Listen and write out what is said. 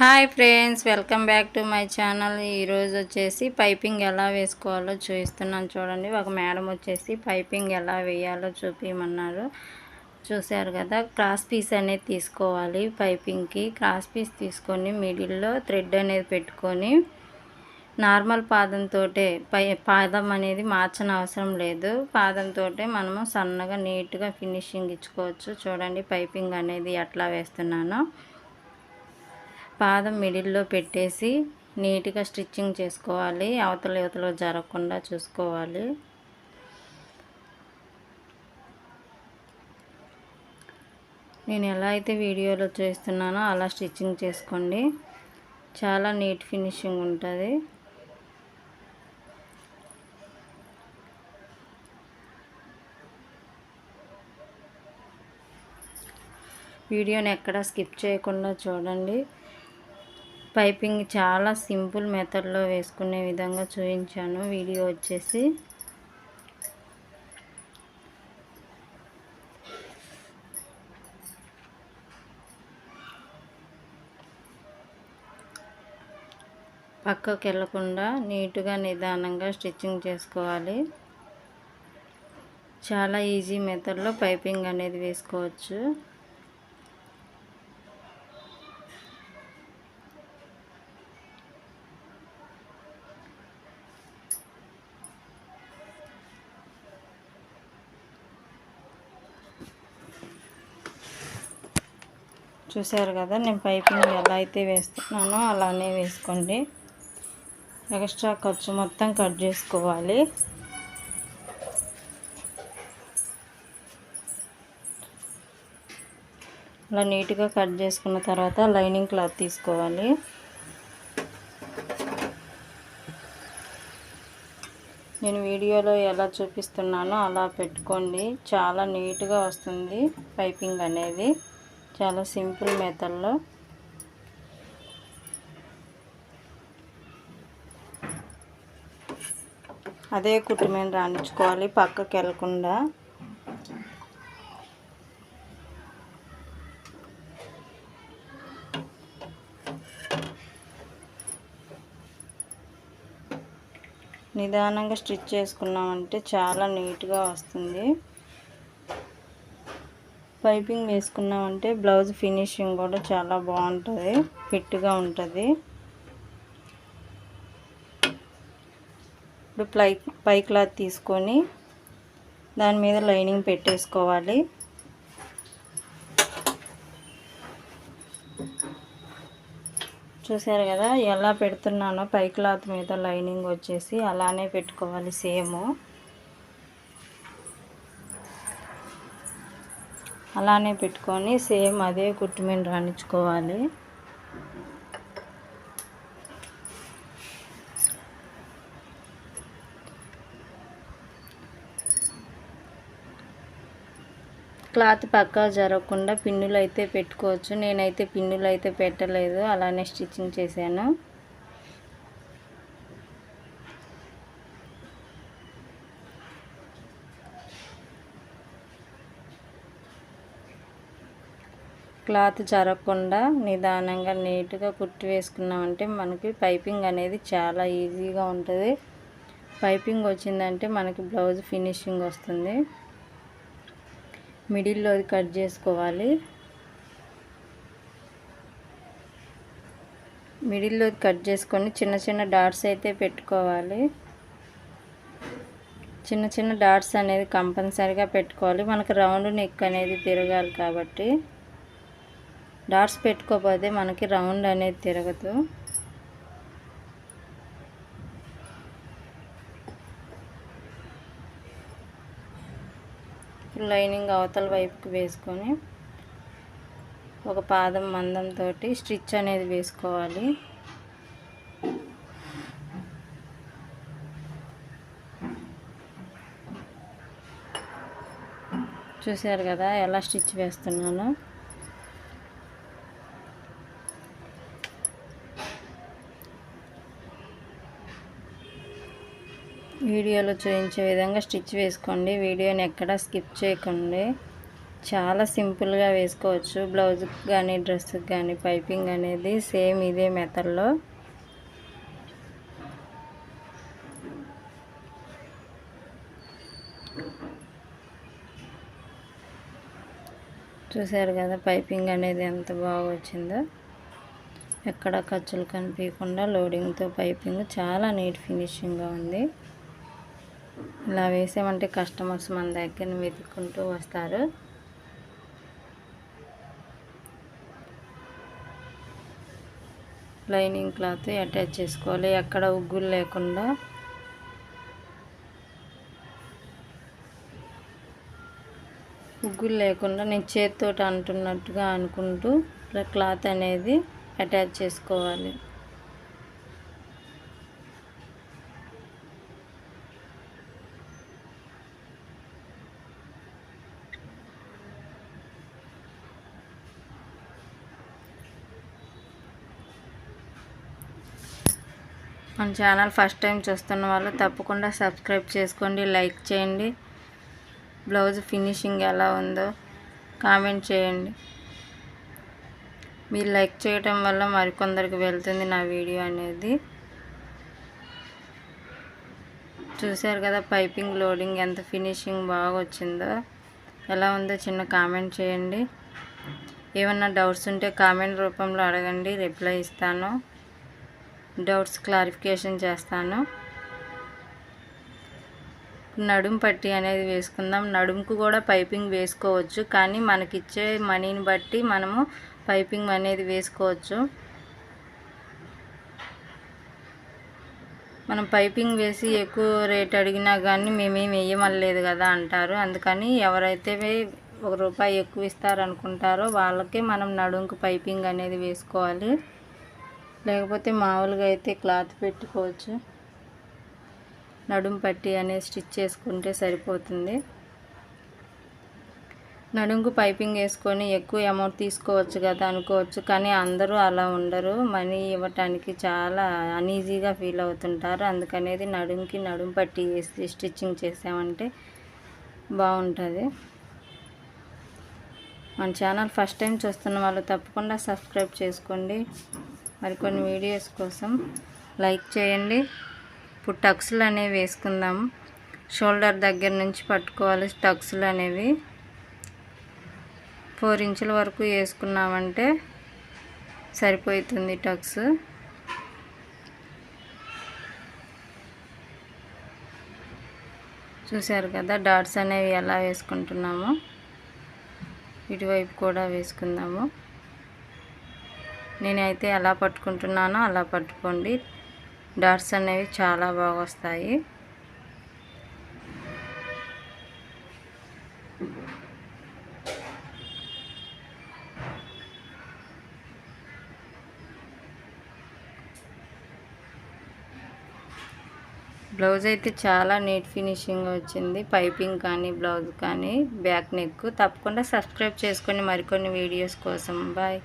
Hi friends welcome back to my channel. ఈరోజు వచ్చేసి piping ఎలా వేసుకోవాలో చూపిస్తున్నాను చూడండి. ఒక మేడం వచ్చేసి పైపింగ్ ఎలా వేయాలో చూపించమన్నారు చూశారు కదా క్రాస్ పీస్ అనేది తీసుకోవాలి పైపింగ్కి. క్రాస్ పీస్ తీసుకొని మిడిల్లో థ్రెడ్ అనేది పెట్టుకొని నార్మల్ పాదంతో పై పాదం అనేది మార్చని అవసరం లేదు. పాదంతో మనము సన్నగా నీట్గా ఫినిషింగ్ ఇచ్చుకోవచ్చు. చూడండి పైపింగ్ అనేది ఎట్లా వేస్తున్నానో. పాదం మిడిల్లో పెట్టేసి నీట్గా స్టిచ్చింగ్ చేసుకోవాలి. అవతల యువతలో జరగకుండా చూసుకోవాలి. నేను ఎలా అయితే వీడియోలో చేస్తున్నానో అలా స్టిచ్చింగ్ చేసుకోండి. చాలా నీట్ ఫినిషింగ్ ఉంటుంది. వీడియోని ఎక్కడ స్కిప్ చేయకుండా చూడండి. పైపింగ్ చాలా సింపుల్ మెథడ్లో వేసుకునే విధంగా చూపించాను. వీడియో వచ్చేసి పక్కకు వెళ్ళకుండా నీట్గా నిదానంగా స్టిచ్చింగ్ చేసుకోవాలి. చాలా ఈజీ మెథడ్లో పైపింగ్ అనేది వేసుకోవచ్చు. చూసారు కదా నేను పైపింగ్ ఎలా అయితే వేస్తున్నానో అలానే వేసుకోండి. ఎక్స్ట్రా ఖర్చు మొత్తం కట్ చేసుకోవాలి. అలా నీట్గా కట్ చేసుకున్న తర్వాత లైనింగ్ క్లాత్ తీసుకోవాలి. నేను వీడియోలో ఎలా చూపిస్తున్నానో అలా పెట్టుకోండి. చాలా నీట్గా వస్తుంది పైపింగ్ అనేది. చాలా సింపుల్ మెథడ్లో. అదే కుట్టు మీద రాణించుకోవాలి పక్కకి వెళ్ళకుండా. నిదానంగా స్టిచ్ చేసుకున్నామంటే చాలా నీట్గా వస్తుంది. పైపింగ్ వేసుకున్నామంటే బ్లౌజ్ ఫినిషింగ్ కూడా చాలా బాగుంటుంది ఫిట్గా ఉంటుంది. ఇప్పుడు ప్లై పై క్లాత్ తీసుకొని దాని మీద లైనింగ్ పెట్టేసుకోవాలి. చూసారు కదా ఎలా పెడుతున్నానో పై క్లాత్ మీద లైనింగ్ వచ్చేసి అలానే పెట్టుకోవాలి సేమ్. అలానే పెట్టుకొని సేమ్ అదే కుట్టు మీద రాణించుకోవాలి. క్లాత్ పక్కా జరగకుండా పిన్నులు అయితే పెట్టుకోవచ్చు. నేనైతే పిన్నులు అయితే పెట్టలేదు. అలానే స్టిచ్చింగ్ చేశాను. క్లాత్ జరగకుండా నిదానంగా నీట్గా కుట్టి వేసుకున్నామంటే మనకి పైపింగ్ అనేది చాలా ఈజీగా ఉంటుంది. పైపింగ్ వచ్చిందంటే మనకి బ్లౌజ్ ఫినిషింగ్ వస్తుంది. మిడిల్లో కట్ చేసుకోవాలి. మిడిల్లో కట్ చేసుకొని చిన్న చిన్న డాట్స్ అయితే పెట్టుకోవాలి. చిన్న చిన్న డాట్స్ అనేది కంపల్సరీగా పెట్టుకోవాలి. మనకు రౌండ్ నెక్ అనేది తిరగాలి కాబట్టి. డాట్స్ పెట్టుకోకపోతే మనకి రౌండ్ అనేది తిరగదు. లైనింగ్ అవతల వైపుకి వేసుకొని ఒక పాదం మందంతో స్టిచ్ అనేది వేసుకోవాలి. చూసారు కదా ఎలా స్టిచ్ వేస్తున్నానో? వీడియోలో చూపించే విధంగా స్టిచ్ వేసుకోండి. వీడియోని ఎక్కడ స్కిప్ చేయకండి. చాలా సింపుల్గా వేసుకోవచ్చు. బ్లౌజ్కి కానీ డ్రెస్కి కానీ పైపింగ్ అనేది సేమ్ ఇదే మెథడ్లో. చూసారు కదా పైపింగ్ అనేది ఎంత బాగా వచ్చిందో. ఎక్కడ ఖర్చులు కనిపించకుండా లోడింగ్తో పైపింగ్ చాలా నీట్ ఫినిషింగ్గా ఉంది. ఇలా వేసామంటే కస్టమర్స్ మన దగ్గర వెతుక్కుంటూ వస్తారు. లైనింగ్ క్లాత్ అటాచ్ చేసుకోవాలి. ఎక్కడ ఉగ్గులు లేకుండా. ఉగ్గులు లేకుండా నేను చేతితో అంటున్నట్టుగా అనుకుంటూ క్లాత్ అనేది అటాచ్ చేసుకోవాలి. మన ఛానల్ ఫస్ట్ టైం చూస్తున్న వాళ్ళు తప్పకుండా సబ్స్క్రైబ్ చేసుకోండి లైక్ చేయండి. బ్లౌజ్ ఫినిషింగ్ ఎలా ఉందో కామెంట్ చేయండి. మీరు లైక్ చేయటం వల్ల మరికొందరికి వెళ్తుంది నా వీడియో అనేది. చూశారు కదా పైపింగ్ లోడింగ్ ఎంత ఫినిషింగ్ బాగా వచ్చిందో. ఎలా ఉందో చిన్న కామెంట్ చేయండి. ఏమన్నా డౌట్స్ ఉంటే కామెంట్ రూపంలో అడగండి రిప్లై ఇస్తాను. డౌట్స్ క్లారిఫికేషన్ చేస్తాను. నడుం పట్టి అనేది వేసుకుందాం. నడుముకు కూడా పైపింగ్ వేసుకోవచ్చు కానీ మనకిచ్చే మనీని బట్టి మనము పైపింగ్ అనేది వేసుకోవచ్చు. మనం పైపింగ్ వేసి ఎక్కువ రేట్ అడిగినా కానీ మేమేం వేయమలేదు కదా అంటారు. అందుకని ఎవరైతే ఒక రూపాయి ఎక్కువ ఇస్తారనుకుంటారో వాళ్ళకే మనం నడుంకు పైపింగ్ అనేది వేసుకోవాలి. లేకపోతే మామూలుగా అయితే క్లాత్ పెట్టుకోవచ్చు. నడుం పట్టి అనేది స్టిచ్ చేసుకుంటే సరిపోతుంది. నడుంకు పైపింగ్ వేసుకొని ఎక్కువ అమౌంట్ తీసుకోవచ్చు కదా అనుకోవచ్చు కానీ అందరూ అలా ఉండరు. మనీ ఇవ్వటానికి చాలా అనీజీగా ఫీల్ అవుతుంటారు. అందుకనేది నడుంకి నడుం పట్టి వేసి స్టిచ్చింగ్ చేసామంటే బాగుంటుంది. మన ఛానల్ ఫస్ట్ టైం చూస్తున్న వాళ్ళు తప్పకుండా సబ్స్క్రైబ్ చేసుకోండి. మరికొన్ని వీడియోస్ కోసం లైక్ చేయండి. ఇప్పుడు టక్స్లు అనేవి వేసుకుందాం. షోల్డర్ దగ్గర నుంచి పట్టుకోవాలి. టక్స్లు అనేవి. ఫోర్ ఇంచుల వరకు వేసుకున్నామంటే సరిపోతుంది టక్స్. చూశారు కదా డాట్స్ అనేవి ఎలా వేసుకుంటున్నామో. ఇటువైపు కూడా వేసుకుందాము. నేనైతే ఎలా పట్టుకుంటున్నానో అలా పట్టుకోండి. డాట్స్ అనేవి చాలా బాగా వస్తాయి బ్లౌజ్ అయితే చాలా నీట్ ఫినిషింగ్ వచ్చింది. పైపింగ్ కానీ బ్లౌజ్ కానీ బ్యాక్ నెక్ తప్పకుండా సబ్స్క్రైబ్ చేసుకొని మరికొన్ని వీడియోస్ కోసం. బాయ్.